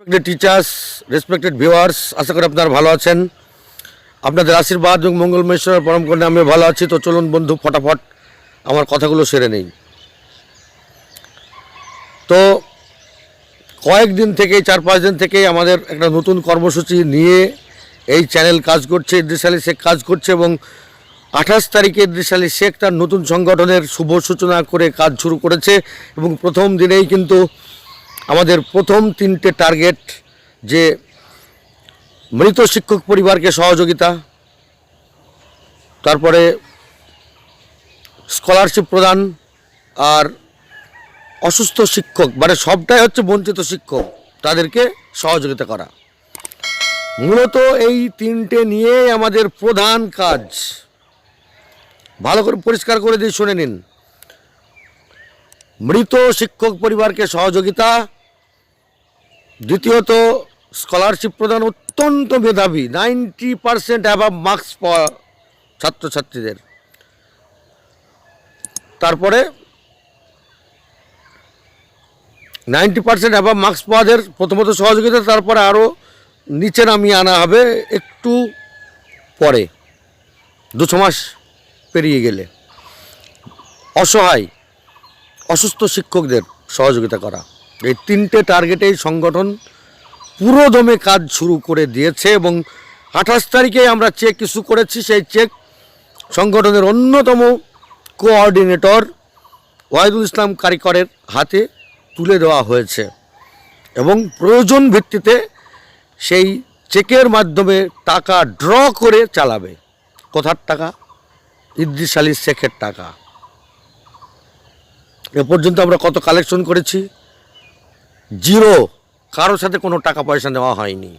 Respected teachers respected viewers আশা করি আপনারা ভালো আছেন। আপনাদের আশীর্বাদ এবং মঙ্গলমেশ্বরের পরম করণে আমি ভালো আছি। তো চলুন বন্ধু, ফটাফট আমার কথাগুলো সেরে নেই। তো কয়েকদিন থেকে চার পাঁচ দিন থেকে আমাদের একটা নতুন কর্মসূচি নিয়ে এই চ্যানেল কাজ করছে, ইদ্রিস আলী শেখ কাজ করছে এবং আঠাশ তারিখে ইদ্রিস আলী শেখ তার নতুন সংগঠনের শুভ সূচনা করে কাজ শুরু করেছে এবং প্রথম দিনেই কিন্তু আমাদের প্রথম তিনটে টার্গেট যে মৃত শিক্ষক পরিবারকে সহযোগিতা, তারপরে স্কলারশিপ প্রদান আর অসুস্থ শিক্ষক মানে সবটাই হচ্ছে বঞ্চিত শিক্ষক, তাদেরকে সহযোগিতা করা। মূলত এই তিনটে নিয়ে আমাদের প্রধান কাজ। ভালো করে পরিষ্কার করে দিয়ে শুনে নিন। মৃত শিক্ষক পরিবারকে সহযোগিতা দ্বিতীয়ত স্কলারশিপ প্রদান অত্যন্ত মেধাবী, নাইনটি পারসেন্ট অ্যাভাব মার্কস পাওয়া ছাত্রছাত্রীদের। তারপরে, নাইনটি পার্সেন্ট অ্যাভাব মার্কস পাওয়াদের প্রথমত সহযোগিতা, তারপরে আরও নিচে নামিয়ে আনা হবে একটু পরে দুশো মাস পেরিয়ে গেলে। অসহায়, অসুস্থ শিক্ষকদের সহযোগিতা করা। এই তিনটে টার্গেটেই সংগঠন পুরো দমে কাজ শুরু করে দিয়েছে এবং আঠাশ তারিখে আমরা চেক ইস্যু করেছি, সেই চেক সংগঠনের অন্যতম কোঅর্ডিনেটর ওয়াহিদুল ইসলাম কারিকরের হাতে তুলে দেওয়া হয়েছে এবং প্রয়োজন ভিত্তিতে সেই চেকের মাধ্যমে টাকা ড্র করে চালাবে। কথার টাকা? ইদ্রিস আলী শেখের টাকা। এ পর্যন্ত আমরা কত কালেকশন করেছি? জিরো। কারোর সাথে কোনো টাকা পয়সা নেওয়া হয়নি।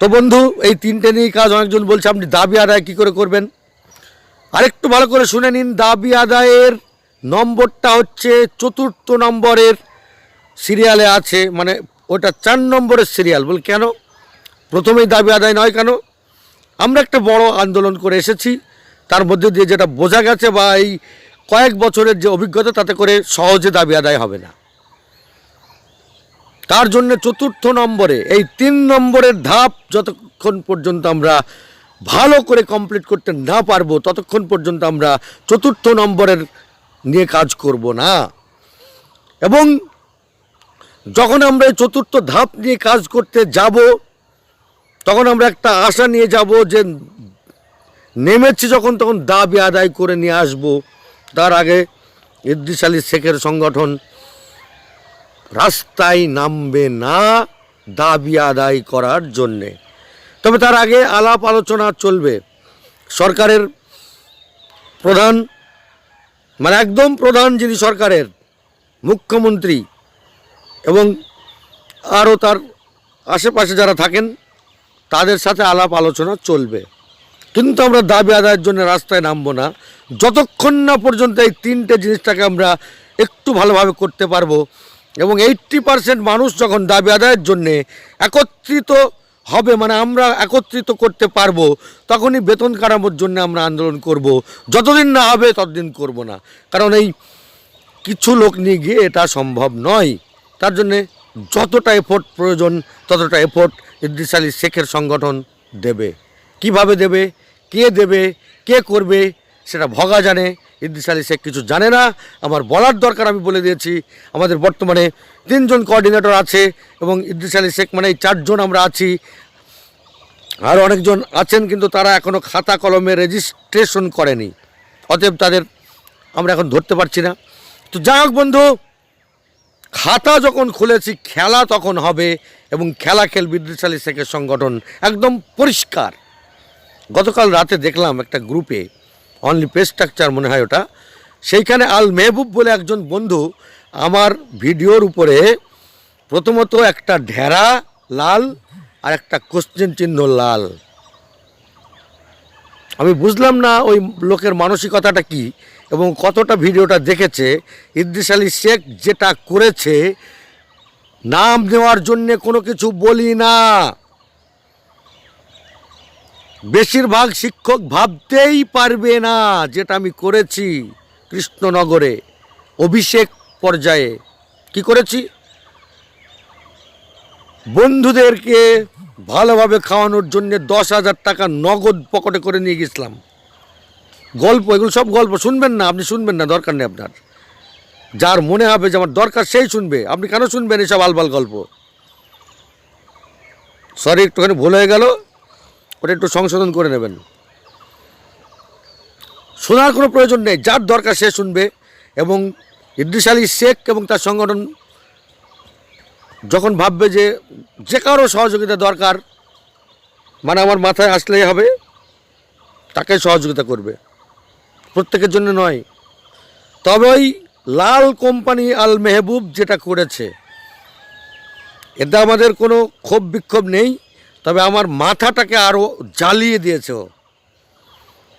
তো বন্ধু, এই তিনটে নিয়ে কাজ অনেকজন বলছে, আপনি দাবি আদায় কী করে করবেন? আরেকটু ভালো করে শুনে নিন, দাবি আদায়ের নম্বরটা হচ্ছে চতুর্থ নম্বরের সিরিয়ালে আছে মানে ওটা চার নম্বরের সিরিয়াল। বল, কেন? প্রথমেই দাবি আদায় নয় কেন? আমরা একটা বড় আন্দোলন করে এসেছি, তার মধ্যে দিয়ে যেটা বোঝা গেছে বা এই কয়েক বছরের যে অভিজ্ঞতা, তাতে করে সহজে দাবি আদায় হবে না। তার জন্য চতুর্থ নম্বরে, এই তিন নম্বরের ধাপ যতক্ষণ পর্যন্ত আমরা ভালো করে কমপ্লিট করতে না পারব, ততক্ষণ পর্যন্ত আমরা চতুর্থ নম্বরের নিয়ে কাজ করব না। এবং যখন আমরা এই চতুর্থ ধাপ নিয়ে কাজ করতে যাব, তখন আমরা একটা আশা নিয়ে যাব যে, নেমেছি যখন, তখন দাবি আদায় করে নিয়ে আসব। তার আগে ইদ্রিস আলী শেখের সংগঠন রাস্তায় নামবে না দাবি আদায় করার জন্যে। তবে তার আগে আলাপ আলোচনা চলবে। সরকারের প্রধান মানে একদম প্রধান যিনি সরকারের, মুখ্যমন্ত্রী এবং আরও তার আশেপাশে যারা থাকেন, তাদের সাথে আলাপ আলোচনা চলবে। কিন্তু আমরা দাবি আদায়ের জন্য রাস্তায় নামবো না। যতক্ষণ না পর্যন্ত এই তিনটে জিনিসটাকে আমরা একটু ভালোভাবে করতে পারব, এবং এইট্টি পারসেন্ট মানুষ যখন দাবি আদায়ের জন্যে একত্রিত হবে মানে আমরা একত্রিত করতে পারব, তখনই বেতন কাটানোর জন্য আমরা আন্দোলন করব। যতদিন না হবে, ততদিন করব না। কারণ এই কিছু লোক নিয়ে গিয়ে এটা সম্ভব নয়। তার জন্যে যতটা এফোর্ট প্রয়োজন, ততটা এফোর্ট ইদ্রিস আলী শেখের সংগঠন দেবে। কীভাবে দেবে? কে দেবে? কে করবে? সেটা ভগা জানে। ইদ্রিস আলী শেখ কিছু জানে না। আমার বলার দরকার আমি বলে দিয়েছি। আমাদের বর্তমানে তিনজন কোঅর্ডিনেটর আছে এবং ইদ্রিস আলী শেখ মানে চারজন আমরা আছি। আর অনেকজন আছেন কিন্তু তারা এখনও খাতা কলমে রেজিস্ট্রেশন করেনি। অতএব তাদের আমরা এখন ধরতে পারছি না। তো যাই হোক বন্ধু, খাতা যখন খুলেছি, খেলা তখন হবে এবং খেলা খেল বিদ্যুৎ আলী শেখের সংগঠন। একদম পরিষ্কার। গতকাল রাতে দেখলাম একটা গ্রুপে অনলি পে স্ট্রাকচার মনে হয় ওটা। সেইখানে আল মেহবুব বলে একজন বন্ধু আমার ভিডিওর উপরে প্রথমত একটা ঢেরা লাল আর একটা কোশ্চেন চিহ্ন লাল। আমি বুঝলাম না ওই লোকের মানসিকতাটা কি এবং কতটা ভিডিওটা দেখেছে। ইদ্রিস আলী শেখ যেটা করেছে, নাম নেওয়ার জন্যে কোনো কিছু বলি না। বেশিরভাগ শিক্ষক ভাবতেই পারবে না যেটা আমি করেছি কৃষ্ণনগরে, অভিষেক পর্যায়ে। কি করেছি? বন্ধুদেরকে ভালোভাবে খাওয়ানোর জন্য দশ হাজার টাকা নগদ পকেটে করে নিয়ে গেছিলাম। গল্প, এগুলো সব গল্প, শুনবেন না, আপনি শুনবেন না, দরকার নেই আপনার। যার মনে হবে যে আমার দরকার, সেই শুনবে। আপনি কেন শুনবেন এসব আলবাল গল্প? সরি, একটুখানি ভুল হয়ে গেল। ওটা একটু সংশোধন করে নেবেন। শোনার কোনো প্রয়োজন নেই, যার দরকার সে শুনবে এবং ইদ্রিস আলী শেখ এবং তার সংগঠন যখন ভাববে যে যে কারও সহযোগিতা দরকার মানে আমার মাথায় আসলেই হবে, তাকে সহযোগিতা করবে। প্রত্যেকের জন্য নয়। তবে ওই লাল কোম্পানি আল মেহবুব যেটা করেছে, এতে আমাদের কোনো ক্ষোভ বিক্ষোভ নেই। তবে আমার মাথাটাকে আরও জ্বালিয়ে দিয়েছে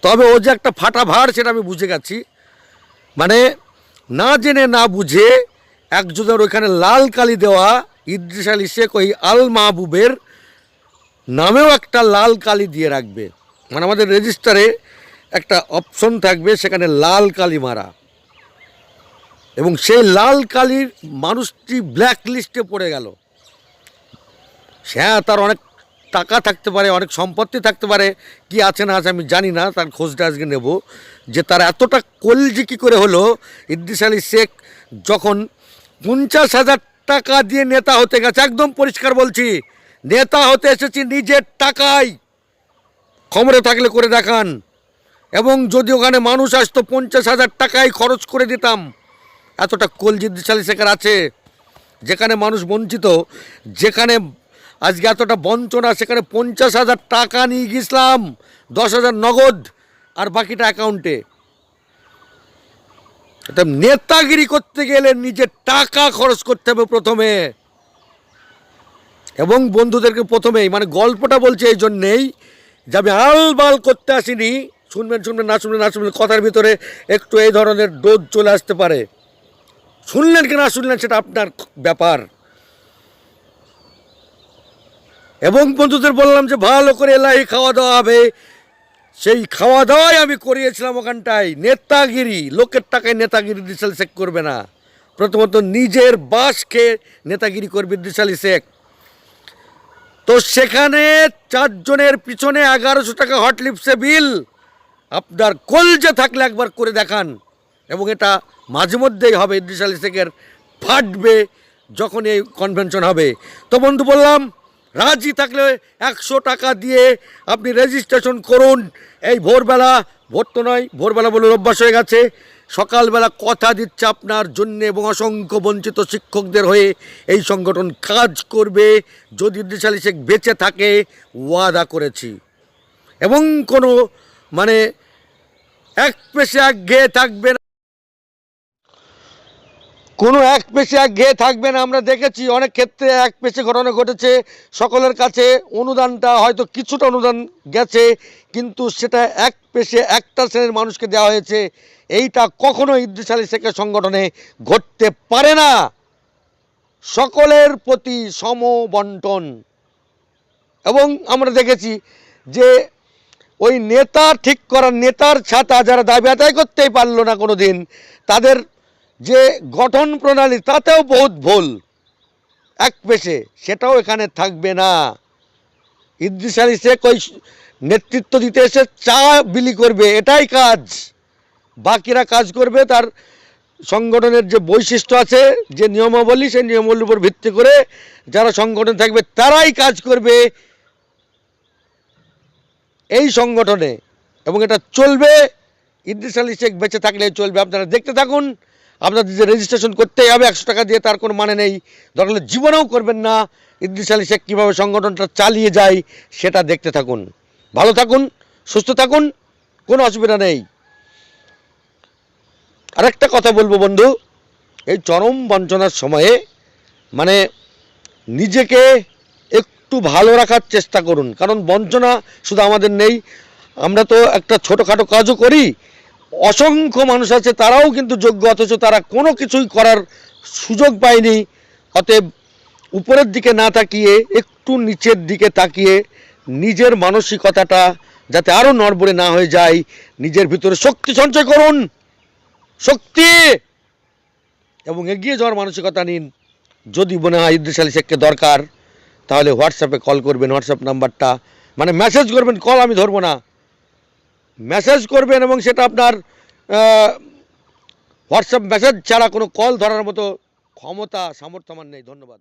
তবে ও যে একটা ফাটা ভার সেটা আমি বুঝে গেছি। মানে না জেনে না বুঝে একজনের ওইখানে লাল কালি দেওয়া ইদ্রিস আলী শেখ ওই আল মাহবুবের নামেও একটা লাল কালি দিয়ে রাখবে। মানে আমাদের রেজিস্টারে একটা অপশন থাকবে, সেখানে লাল কালি মারা। এবং সেই লাল কালির মানুষটি ব্ল্যাক লিস্টে পড়ে গেল। হ্যাঁ তার অনেক টাকা থাকতে পারে, অনেক সম্পত্তি থাকতে পারে, কি আছে না আছে আমি জানি না, তার খোঁজটা আজকে নেব। যে তার এতটা কলজি কী করে হলো, ইদ্রিস আলী শেখ যখন পঞ্চাশ হাজার টাকা দিয়ে নেতা হতে গেছে, একদম পরিষ্কার বলছি, নেতা হতে এসেছি নিজের টাকায়। খবরে থাকলে করে দেখান। এবং যদি ওখানে মানুষ আসতো, পঞ্চাশ হাজার টাকায় খরচ করে দিতাম। এতটা কলজি ইদ্রিস আলী শেখের আছে। যেখানে মানুষ বঞ্চিত, যেখানে আজকে এতটা বঞ্চনা, সেখানে পঞ্চাশ হাজার টাকা নিয়ে গেছিলাম দশ হাজার নগদ, আর বাকিটা অ্যাকাউন্টে। এটা নেতাগিরি করতে গেলে নিজের টাকা খরচ করতে হবে প্রথমে। এবং বন্ধুদেরকে প্রথমেই মানে গল্পটা বলছে এই জন্যেই যে আমি আলবাল করতে আসিনি। শুনবেন শুনবেন, না শুনবেন না শুনবেন, কথার ভিতরে একটু এই ধরনের ডোজ চলে আসতে পারে। শুনলেন কি না শুনলেন সেটা আপনার ব্যাপার। এবং বন্ধুদের বললাম যে ভালো করে এলাহি খাওয়া দাওয়া হবে। সেই খাওয়া দাওয়াই আমি করিয়েছিলাম ওখানটায়। নেতাগিরি, লোকের টাকায় নেতাগিরি দিশালি শেখ করবে না। প্রথমত নিজের বাস খেয়ে নেতাগিরি করবে দিশালি শেখ। তো সেখানে চারজনের পিছনে এগারোশো টাকা হট লিপসে বিল। আপনার কলজে থাকলে একবার করে দেখান। এবং এটা মাঝে মধ্যেই হবে ইদ্রিস আলী শেখের ফাটবে যখন এই কনভেনশন হবে। তো বন্ধু বললাম রাজি থাকলে একশো টাকা দিয়ে আপনি রেজিস্ট্রেশন করুন। এই ভোরবেলা, ভোর তো নয়, ভোরবেলা বলে অভ্যাস হয়ে গেছে। সকালবেলা কথা দিচ্ছে আপনার জন্য এবং অসংখ্য বঞ্চিত শিক্ষকদের হয়ে এই সংগঠন কাজ করবে। যদি আলী শেখ বেঁচে থাকে, ওয়াদা করেছি। এবং কোনো মানে এক পেশে এক ঘেয়ে থাকবে কোনো এক পেশে এক ঘেয়ে থাকবে না। আমরা দেখেছি অনেক ক্ষেত্রে এক পেশে ঘটনা ঘটেছে। সকলের কাছে অনুদানটা হয়তো কিছুটা অনুদান গেছে, কিন্তু সেটা এক পেশে একটা শ্রেণির মানুষকে দেওয়া হয়েছে। এইটা কখনো ইদ্রিস আলী শেখের সংগঠনে ঘটতে পারে না। সকলের প্রতি সম বন্টন। এবং আমরা দেখেছি যে ওই নেতা ঠিক করার নেতার ছাতা যারা দাবি আদায় করতেই পারল না কোনো দিন তাদের যে গঠন প্রণালী, তাতেও বহুত ভুল। এক পেশে, সেটাও এখানে থাকবে না। ইদ্রিস আলী শেখ ওই নেতৃত্ব দিতে এসে চা বিলি করবে, এটাই কাজ। বাকিরা কাজ করবে, তার সংগঠনের যে বৈশিষ্ট্য আছে, যে নিয়মাবলী, সেই নিয়মাবলীর উপর ভিত্তি করে যারা সংগঠন থাকবে, তারাই কাজ করবে এই সংগঠনে। এবং এটা চলবে, ইদ্রিস আলী শেখ বেঁচে থাকলে চলবে। আপনারা দেখতে থাকুন আপনাদের যে রেজিস্ট্রেশন করতেই হবে, একশো টাকা দিয়ে তার কোনো মানে নেই। দরকার জীবনেও করবেন না। ইদ্রিস আলী শেখ কীভাবে সংগঠনটা চালিয়ে যায়, সেটা দেখতে থাকুন। ভালো থাকুন, সুস্থ থাকুন, কোনো অসুবিধা নেই। আরেকটা কথা বলব বন্ধু, এই চরম বঞ্চনার সময়ে মানে নিজেকে একটু ভালো রাখার চেষ্টা করুন। কারণ বঞ্চনা শুধু আমাদের নেই, আমরা তো একটা ছোটোখাটো কাজও করি অসংখ্য মানুষ আছে, তারাও কিন্তু যোগ্য, অথচ তারা কোনো কিছুই করার সুযোগ পায়নি। অতএব উপরের দিকে না তাকিয়ে, একটু নিচের দিকে তাকিয়ে নিজের মানসিকতাটা যাতে আরও নড়বড়ে না হয়ে যায়, নিজের ভিতরে শক্তি সঞ্চয় করুন। শক্তি! এবং এগিয়ে যাওয়ার মানসিকতা নিন। যদি মনে হয় ইদ্রিস আলী শেখকে দরকার, তাহলে হোয়াটসঅ্যাপে কল করবেন, হোয়াটসঅ্যাপ নাম্বারটা মানে মেসেজ করবেন, কল আমি ধরবো না। মেসেজ করবেন এবং সেটা আপনার হোয়াটসঅ্যাপ মেসেজ ছাড়া কোনো কল ধরার মতো ক্ষমতা, সামর্থ্য আমার নেই। ধন্যবাদ।